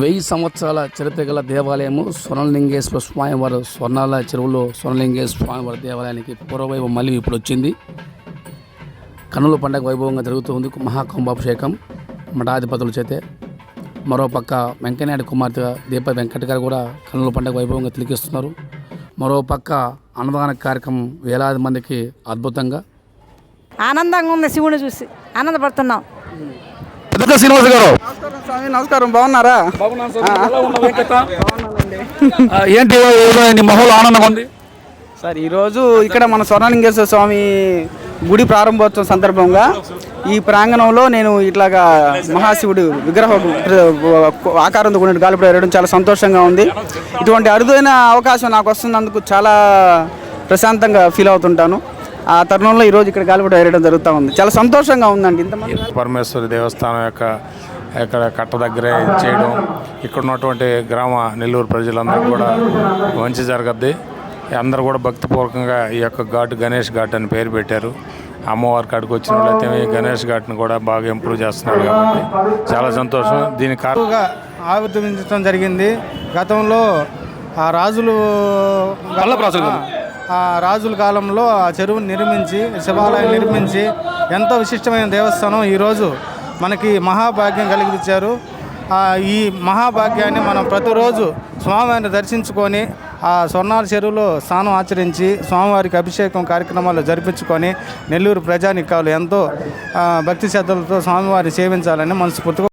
వెయ్యి సంవత్సరాల చరిత్ర గల దేవాలయము స్వర్ణలింగేశ్వర స్వామివారి స్వర్ణాల చెరువులో స్వర్ణలింగేశ్వర స్వామివారి దేవాలయానికి పూర్వవైభవం మళ్ళీ ఇప్పుడు వచ్చింది. కన్నుల పండగ వైభవంగా జరుగుతుంది మహాకుంభాభిషేకం మఠాధిపతుల చేతే. మరోపక్క వెంకయ్యనాయుడు కుమార్తె దీప వెంకట గారు కూడా కన్నుల పండగ వైభవంగా తిలికిస్తున్నారు. మరోపక్క అన్నదాన కార్యక్రమం వేలాది మందికి అద్భుతంగా. ఆనందంగా ఉంది శివుని చూసి. ఆనందపడుతున్నాం. శ్రీనివాస్ గారు. స్వామి నమస్కారం. బాగున్నారా? ఏంటి నీ మొహంలో ఆనందంగా ఉంది? సార్ ఈరోజు ఇక్కడ మన స్వర్ణలింగేశ్వర స్వామి గుడి ప్రారంభోత్సవం సందర్భంగా ఈ ప్రాంగణంలో నేను ఇట్లాగా మహాశివుడు విగ్రహ ఆకారంతో కూడిన గాలిపడ వేయడం చాలా సంతోషంగా ఉంది. ఇటువంటి అరుదైన అవకాశం నాకు వస్తున్నందుకు చాలా ప్రశాంతంగా ఫీల్ అవుతుంటాను. ఆ తరుణంలో ఈరోజు ఇక్కడ గాలిపడ వేయడం జరుగుతూ ఉంది. చాలా సంతోషంగా ఉందండి ఇంతమంది. పరమేశ్వరి దేవస్థానం యొక్క ఇక్కడ కట్ట దగ్గరే చేయడం ఇక్కడ ఉన్నటువంటి గ్రామ నెల్లూరు ప్రజలందరూ కూడా మంచి జరగద్ది. అందరూ కూడా భక్తిపూర్వకంగా ఈ యొక్క ఘాట్ గణేష్ ఘాట్ అని పేరు పెట్టారు. అమ్మవారి కాడికి వచ్చిన వాళ్ళైతే ఈ గణేష్ ఘాట్ని కూడా బాగా ఇంప్రూవ్ చేస్తున్నారు కాబట్టి చాలా సంతోషం. దీని కారణం ఎక్కువగా ఆవిర్భవించడం జరిగింది. గతంలో ఆ రాజులు ఆ రాజుల కాలంలో ఆ చెరువును నిర్మించి శివాలయం నిర్మించి ఎంతో విశిష్టమైన దేవస్థానం ఈరోజు మనకి మహాభాగ్యం కలిగించారు ఈ మహాభాగ్యాన్ని మనం ప్రతిరోజు స్వామివారిని దర్శించుకొని ఆ స్వర్ణాల చెరువులో స్నానం ఆచరించి స్వామివారికి అభిషేకం కార్యక్రమాలు జరిపించుకొని నెల్లూరు ప్రజానికాలు ఎంతో భక్తి శ్రద్ధలతో స్వామివారిని సేవించాలని మనస్ఫూర్తిగా